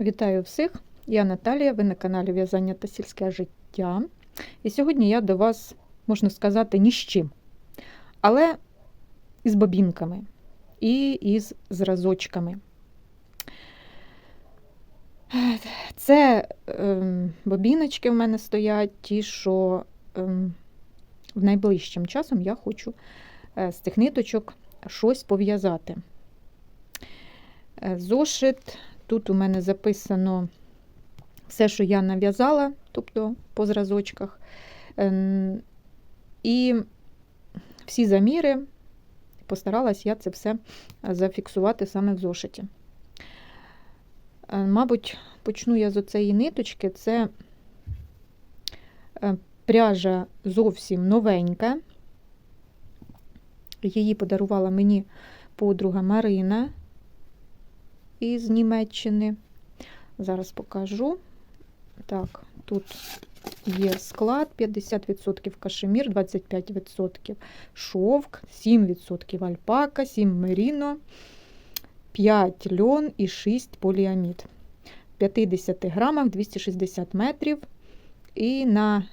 Вітаю всіх! Я Наталія, ви на каналі В'язання та сільське життя. І сьогодні я до вас, можна сказати, ні з чим, але із бобінками і із зразочками. Це ем, бобіночки в мене стоять, ті, що ем, в найближчим часом я хочу е, з цих ниточок щось пов'язати. Е, Зошит Тут у мене записано все, що я нав'язала, тобто по зразочках. Ем, І всі заміри, постаралась я це все зафіксувати саме в зошиті. Е, Мабуть, почну я з оцеї ниточки. Це е, пряжа зовсім новенька. Її подарувала мені подруга Марина із Німеччини. Зараз покажу. Так, тут є склад 50% кашемір, 25% шовк, 7% альпака, 7 меріно, 5 льон і 6 поліамід. 50 грамах 260 метрів. І на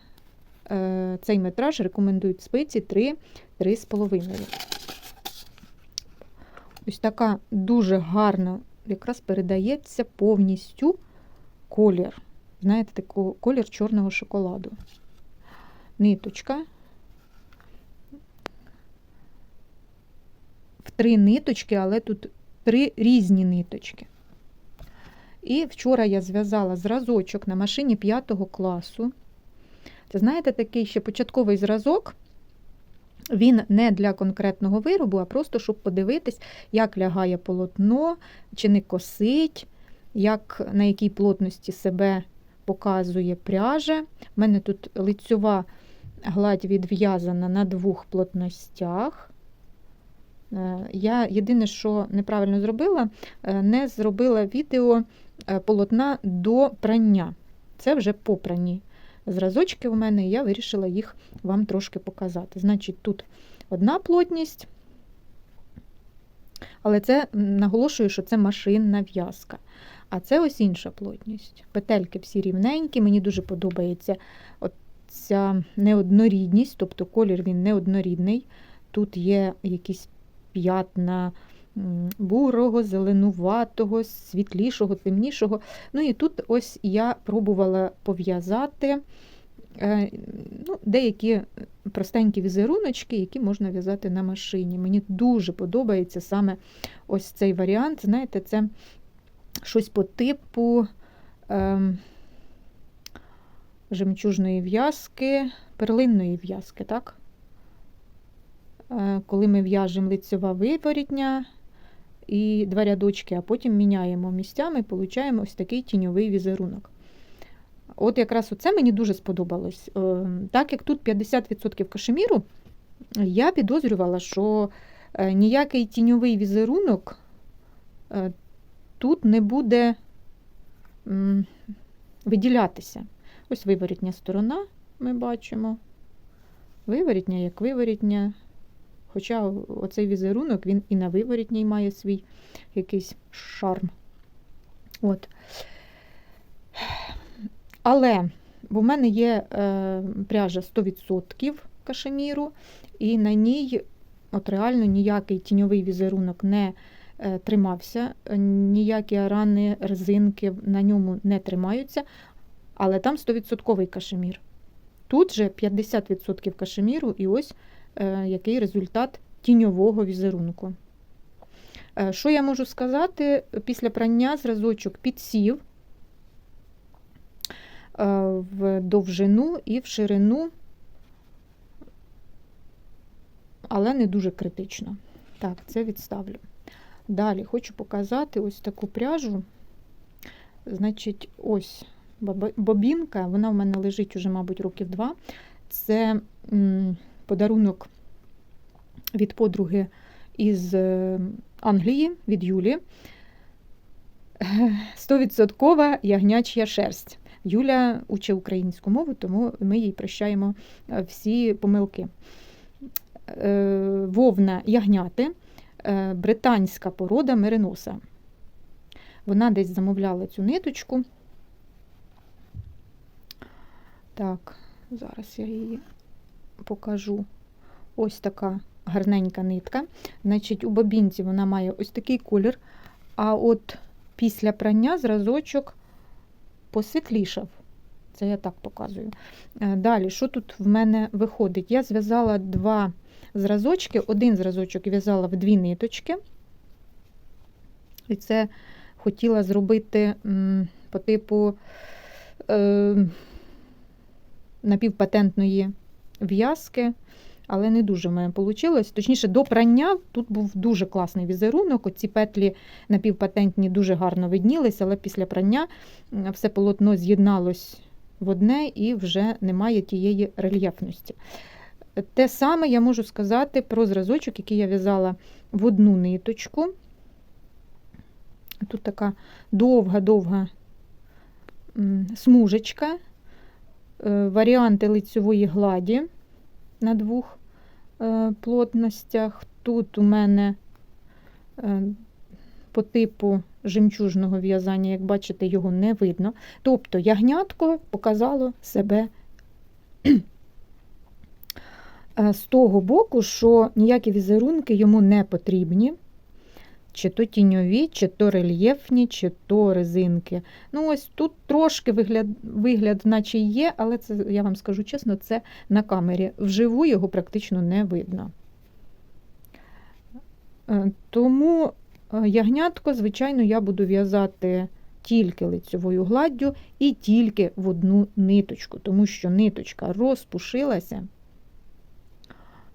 е, цей метраж рекомендують спиці 3-3,5. Ось така дуже гарна якраз передається повністю колір. Знаєте, такий колір чорного шоколаду. Ниточка. В три ниточки, але тут три різні ниточки. І вчора я зв'язала зразочок на машині 5 класу. Це, знаєте, такий ще початковий зразок. Він не для конкретного виробу, а просто щоб подивитись, як лягає полотно, чи не косить, як, на якій плотності себе показує пряжа. У мене тут лицьова гладь відв'язана на двох плотностях. Е, я єдине, що неправильно зробила, е, не зробила відео е, полотна до прання. Це вже по пранні зразочки у мене, і я вирішила їх вам трошки показати. Значить, тут одна плотність, але це наголошую, що це машинна в'язка. А це ось інша плотність. Петельки всі рівненькі, мені дуже подобається ця неоднорідність, тобто колір він неоднорідний. Тут є якісь п'ятна бурого, зеленуватого, світлішого, темнішого. Ну і тут ось я пробувала пов'язати е, ну, деякі простенькі візеруночки, які можна в'язати на машині. Мені дуже подобається саме ось цей варіант. Знаєте, це щось по типу е, жемчужної в'язки, перлинної в'язки, так? Е, коли ми в'яжемо лицьова виворітня, і два рядочки, а потім міняємо місцями і отримуємо ось такий тіньовий візерунок. От якраз оце мені дуже сподобалось. Е, так як тут 50% кашеміру, я підозрювала, що е, ніякий тіньовий візерунок е, тут не буде виділятися. Ось виворітня сторона ми бачимо. Виворітня як виворітня. Хоча оцей візерунок він і на виворітній має свій якийсь шарм. От. Але в мене є е, пряжа 100% кашеміру, і на ній от реально ніякий тіньовий візерунок не е, тримався, ніякі арани, резинки на ньому не тримаються, але там 100% кашемір. Тут же 50% кашеміру, і ось який результат тіньового візерунку. Е, що я можу сказати? Після прання зразочок підсів е, в довжину і в ширину, але не дуже критично. Так, це відставлю. Далі хочу показати ось таку пряжу. Значить, ось бобінка, вона в мене лежить уже, мабуть, років два. Це подарунок від подруги із е, Англії, від Юлі. 100% ягняча шерсть. Юля учить українську мову, тому ми їй прощаємо е, всі помилки. Е, вовна ягняти, британська порода мериноса. Вона десь замовляла цю ниточку. Так, зараз я її покажу. Ось така гарненька нитка. Значить, у бобінці вона має ось такий колір, а от після прання зразочок посвітлішав. Це я так показую. Е, Далі, що тут в мене виходить? Я зв'язала два зразочки, один зразочок в'язала в дві ниточки. І це хотіла зробити по типу е, напівпатентної в'язки, але не дуже в мене вийшло. Точніше, до прання тут був дуже класний візерунок. Оці петлі напівпатентні дуже гарно виднілися, але після прання все полотно з'єдналось в одне і вже немає тієї рельєфності. Те саме я можу сказати про зразочок, який я в'язала в одну ниточку. Тут така довга-довга смужечка, варіанти лицьової гладі на двох е, плотностях. Тут у мене е, по типу жемчужного в'язання, як бачите, його не видно. Тобто ягнятко показало себе е, з того боку, що ніякі візерунки йому не потрібні. Чи то тіньові, чи то рельєфні, чи то резинки. Ну, ось тут трошки вигляд, вигляд наче є, але це, я вам скажу чесно, це на камері. Вживу його практично не видно. Е, Тому е, ягнятко, звичайно, я буду в'язати тільки лицьовою гладдю і тільки в одну ниточку, тому що ниточка розпушилася.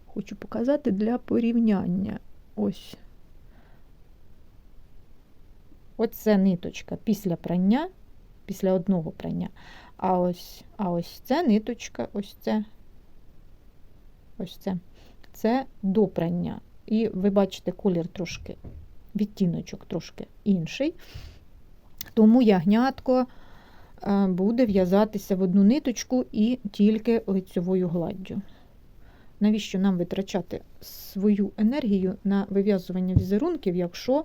Хочу показати для порівняння. Ось. Оце ниточка після прання, після одного прання. А ось а ось це ниточка, ось це, ось це, це до прання. І ви бачите, колір трошки, відтіночок трошки інший. Тому ягнятко е, буде в'язатися в одну ниточку і тільки лицьовою гладдю. Навіщо нам витрачати свою енергію на вив'язування візерунків, якщо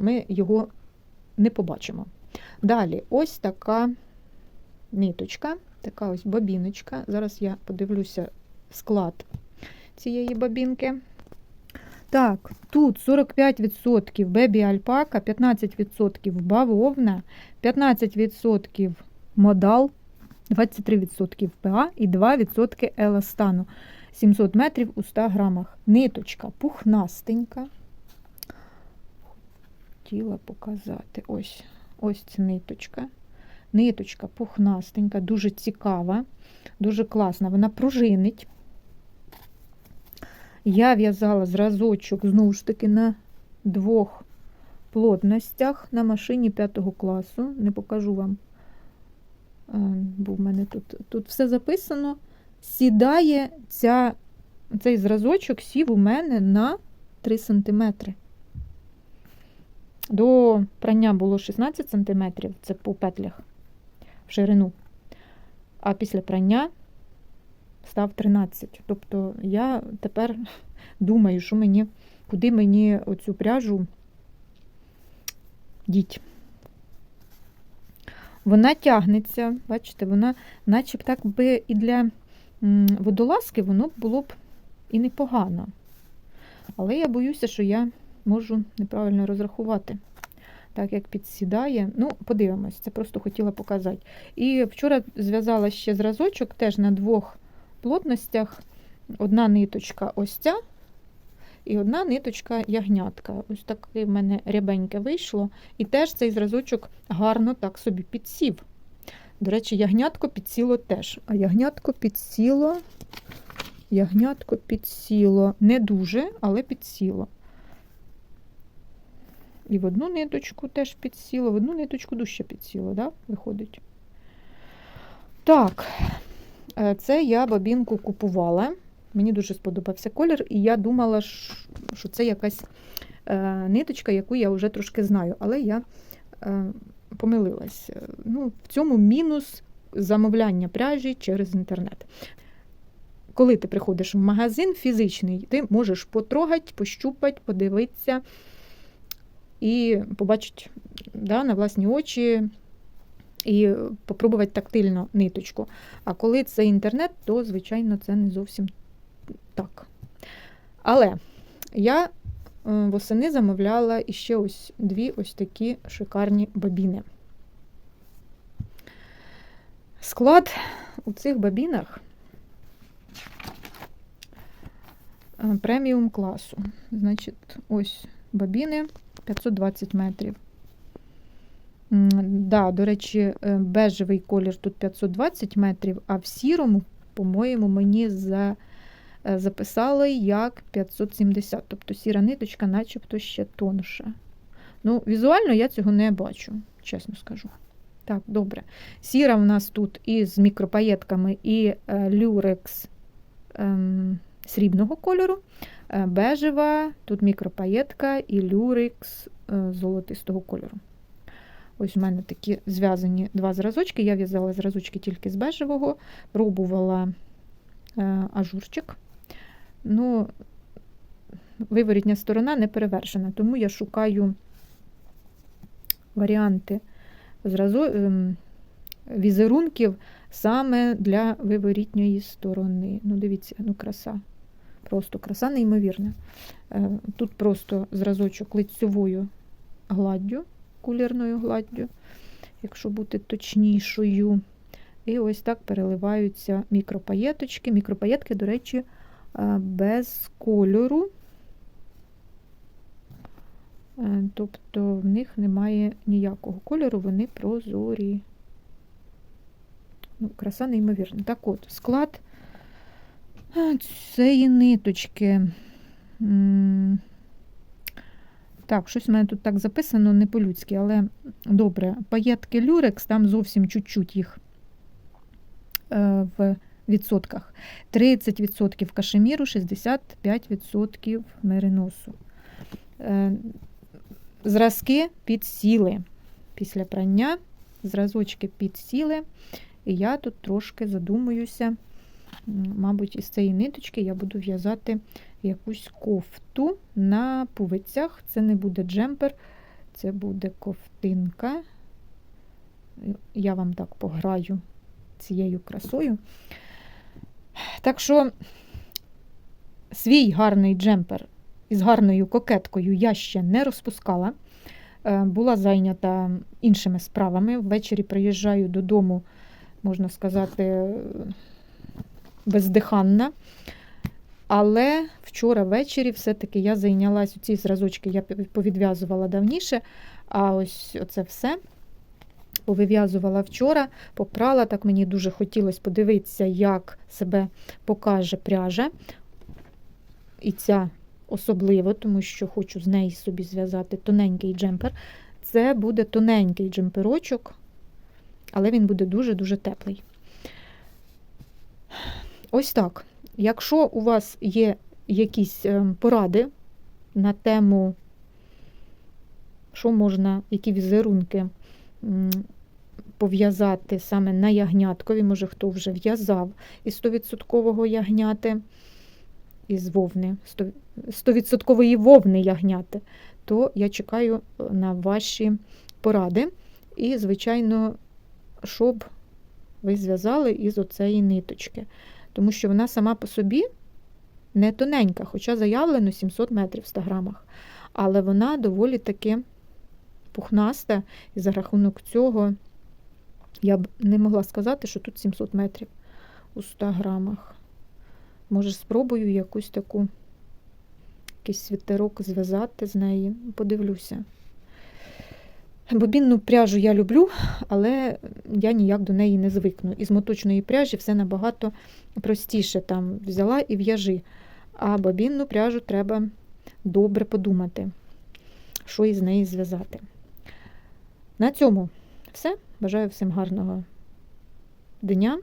ми його не побачимо. Далі, ось така ниточка, така ось бабіночка. Зараз я подивлюся склад цієї бабінки. Так, тут 45% бебі альпака, 15% бавовна, 15% модал, 23% ПА і 2% еластану. 700 метрів у 100 грамах. Ниточка пухнастенька хотіла показати. Ось ось ця ниточка. Ниточка пухнастенька, дуже цікава, дуже класна. Вона пружинить. Я в'язала зразочок, знову ж таки, на двох плотностях на машині 5 класу. Не покажу вам, бо в мене тут тут все записано. Сідає ця, цей зразочок сів у мене на 3 см. До прання було 16 см, це по петлях в ширину. А після прання став 13. Тобто я тепер думаю, що мені, куди мені оцю пряжу діть. Вона тягнеться, бачите, вона, наче так би і для водолазки воно було б і непогано. Але я боюся, що я можу неправильно розрахувати. Так як підсідає. Ну, подивимось, це просто хотіла показати. І вчора зв'язала ще зразочок теж на двох плотностях. Одна ниточка ось ця, і одна ниточка ягнятка. Ось таке в мене рябеньке вийшло. І теж цей зразочок гарно так собі підсів. До речі, ягнятко підсіло теж. А ягнятко підсіло, ягнятко підсіло не дуже, але підсіло. І в одну ниточку теж підсіло, в одну ниточку дужче підсіло, да? виходить. Так, е, це я бабінку купувала. Мені дуже сподобався колір, і я думала, що це якась е, ниточка, яку я вже трошки знаю, але я е, помилилась. Ну, В цьому мінус замовляння пряжі через інтернет. Коли ти приходиш в магазин фізичний, ти можеш потрогати, пощупати, подивитися. І побачить да, на власні очі і попробувати тактильно ниточку. А коли це інтернет, то, звичайно, це не зовсім так. Але я е, восени замовляла іще ось дві ось такі шикарні бабіни. Склад у цих бабінах е, преміум класу. Значить, ось бабіни 520 метрів. Да, до речі, е, бежевий колір тут 520 метрів, а в сірому, по-моєму, мені за, е, записали як 570. Тобто сіра ниточка, начебто ще тонша. Ну, візуально я цього не бачу, чесно скажу. Так, добре. Сіра в нас тут із мікропаєтками і е, люрекс ем, срібного кольору. Е, Бежева, тут мікропаєтка і люрекс е, золотистого кольору. Ось у мене такі зв'язані два зразочки. Я в'язала зразочки тільки з бежевого, пробувала е, ажурчик. Ну, виворітня сторона не перевершена, тому я шукаю варіанти зразу, ем, візерунків саме для виворітньої сторони. Ну, дивіться, ну краса. Просто краса неймовірна. Е, Тут просто зразочок лицьовою гладдю, кулірною гладдю, якщо бути точнішою. І ось так переливаються мікропаєточки. Мікропаєтки, до речі, е, без кольору. Е, Тобто в них немає ніякого кольору, вони прозорі. Ну, краса неймовірна. Так от, склад цієї ниточки. Так, щось в мене тут так записано, не по-людськи, але добре. Паєтки люрекс, там зовсім чуть-чуть їх е, в відсотках. 30% кашеміру, 65% мериносу. Е, Зразки підсіли. Після прання зразочки підсіли. І я тут трошки задумуюся, мабуть, із цієї ниточки я буду в'язати якусь кофту на пувицях. Це не буде джемпер, це буде ковтинка. Я вам так пограю цією красою. Так що свій гарний джемпер із гарною кокеткою я ще не розпускала. Е, Була зайнята іншими справами. Ввечері приїжджаю додому, можна сказати, бездиханна. Але вчора ввечері все-таки я зайнялась, ці зразочки я повідв'язувала давніше, а ось оце все повив'язувала вчора, попрала. Так мені дуже хотілося подивитися, як себе покаже пряжа. І ця особливо, тому що хочу з неї собі зв'язати тоненький джемпер. Це буде тоненький джемперочок, але він буде дуже-дуже теплий. Ось так. Якщо у вас є якісь ем, поради на тему, що можна, які візерунки пов'язати саме на ягняткові, може, хто вже в'язав із 100% ягняти, із вовни, 100% вовни ягняти, то я чекаю на ваші поради. І, звичайно, щоб ви зв'язали із оцеї ниточки. Тому що вона сама по собі не тоненька, хоча заявлено 700 метрів в 100 грамах. Але вона доволі таки пухнаста, і за рахунок цього я б не могла сказати, що тут 700 метрів у 100 грамах. Може, спробую якусь таку якийсь світерок зв'язати з неї. Подивлюся. Бобінну пряжу я люблю, але я ніяк до неї не звикну. Із моточної пряжі все набагато простіше там взяла і в'яжи. А бобінну пряжу треба добре подумати, що із неї зв'язати. На цьому все. Бажаю всім гарного дня.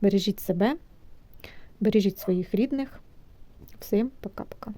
Бережіть себе, бережіть своїх рідних. Всім пока-пока.